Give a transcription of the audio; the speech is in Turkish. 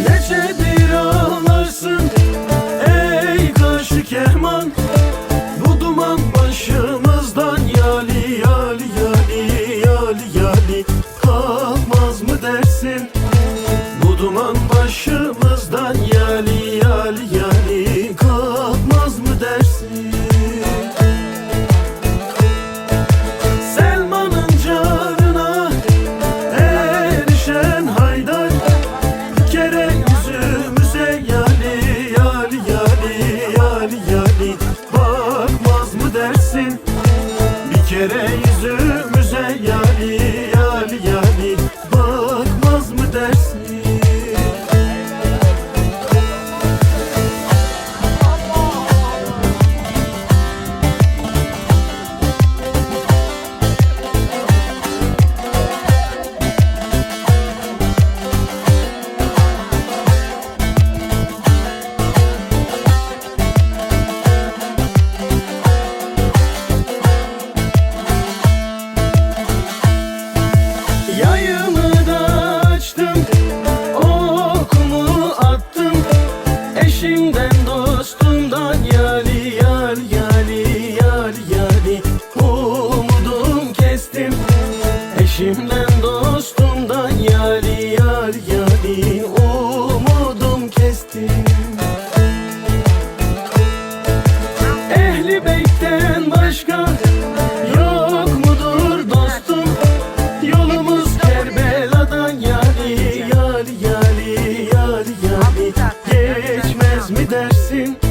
Necedir ağlarsın ey kaşı kerman Bu duman başımızdan yali yali yali yali yali. Kalmaz mı dersin? Bu duman başımızdan Eşimden dostumdan yali yal yali yal yali. Umudum kestim Eşimden me dersin?